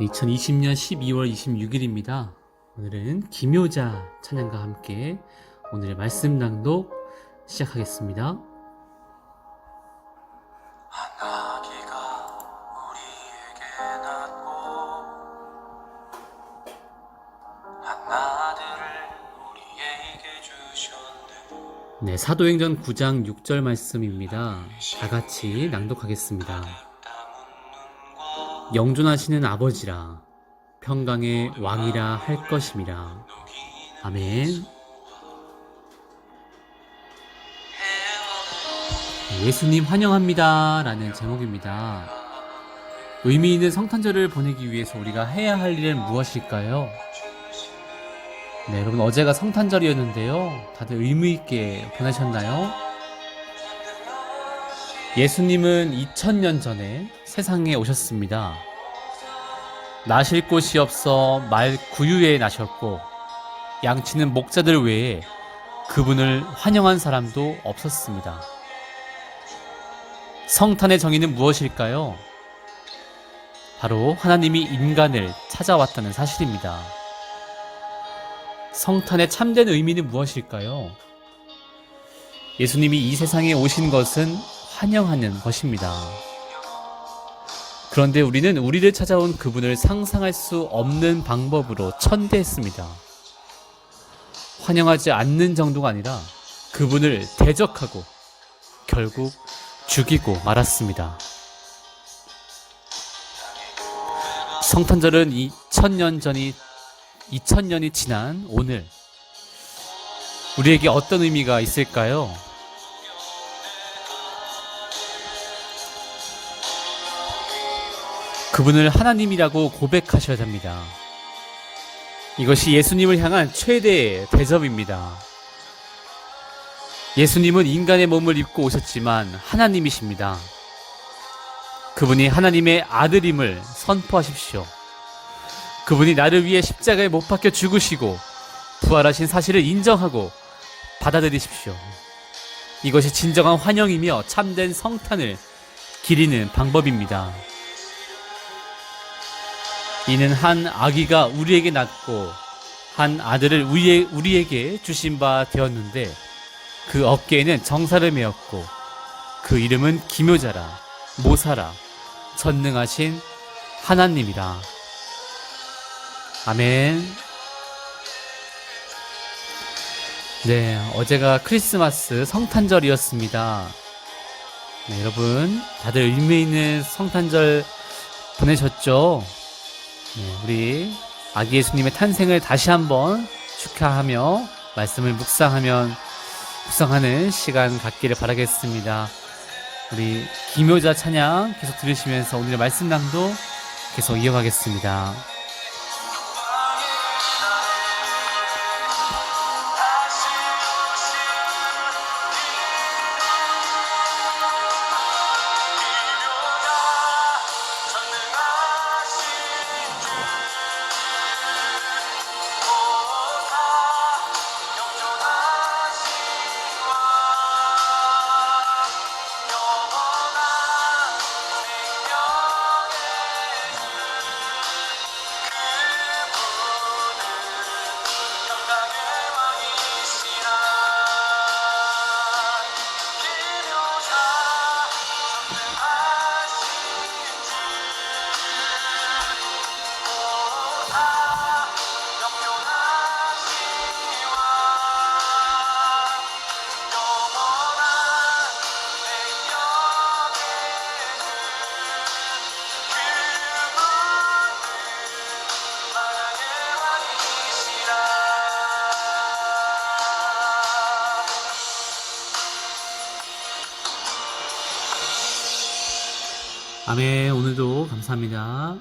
2020년 12월 26일입니다. 오늘은 김효자 찬양과 함께 오늘의 말씀 낭독 시작하겠습니다. 네, 사도행전 9장 6절 말씀입니다. 다 같이 낭독하겠습니다. 영존하시는 아버지라 평강의 왕이라 할 것임이라. 아멘. 예수님 환영합니다. 라는 제목입니다. 의미 있는 성탄절을 보내기 위해서 우리가 해야 할 일은 무엇일까요? 네, 여러분 어제가 성탄절이었는데요. 다들 의미 있게 보내셨나요? 예수님은 2000년 전에 세상에 오셨습니다. 나실 곳이 없어 말 구유에 나셨고 양치는 목자들 외에 그분을 환영한 사람도 없었습니다. 성탄의 정의는 무엇일까요? 바로 하나님이 인간을 찾아왔다는 사실입니다. 성탄의 참된 의미는 무엇일까요? 예수님이 이 세상에 오신 것은 환영하는 것입니다. 그런데 우리는 우리를 찾아온 그분을 상상할 수 없는 방법으로 천대했습니다. 환영하지 않는 정도가 아니라 그분을 대적하고 결국 죽이고 말았습니다. 성탄절은 2000년 전이 2000년이 지난 오늘 우리에게 어떤 의미가 있을까요? 그분을 하나님이라고 고백하셔야 합니다. 이것이 예수님을 향한 최대의 대접입니다. 예수님은 인간의 몸을 입고 오셨지만 하나님이십니다. 그분이 하나님의 아들임을 선포하십시오. 그분이 나를 위해 십자가에 못 박혀 죽으시고 부활하신 사실을 인정하고 받아들이십시오. 이것이 진정한 환영이며 참된 성탄을 기리는 방법입니다. 이는 한 아기가 우리에게 낳고 한 아들을 우리에, 우리에게 주신 바 되었는데 그 어깨에는 정사를 메었고 그 이름은 기묘자라 모사라 전능하신 하나님이라. 아멘. 네 어제가 크리스마스 성탄절이었습니다. 네, 여러분 다들 의미 있는 성탄절 보내셨죠? 네, 우리 아기 예수님의 탄생을 다시 한번 축하하며 말씀을 묵상하면 묵상하는 시간 갖기를 바라겠습니다. 우리 기묘자 찬양 계속 들으시면서 오늘의 말씀 낭도 계속 이어가겠습니다. 아멘 오늘도 감사합니다.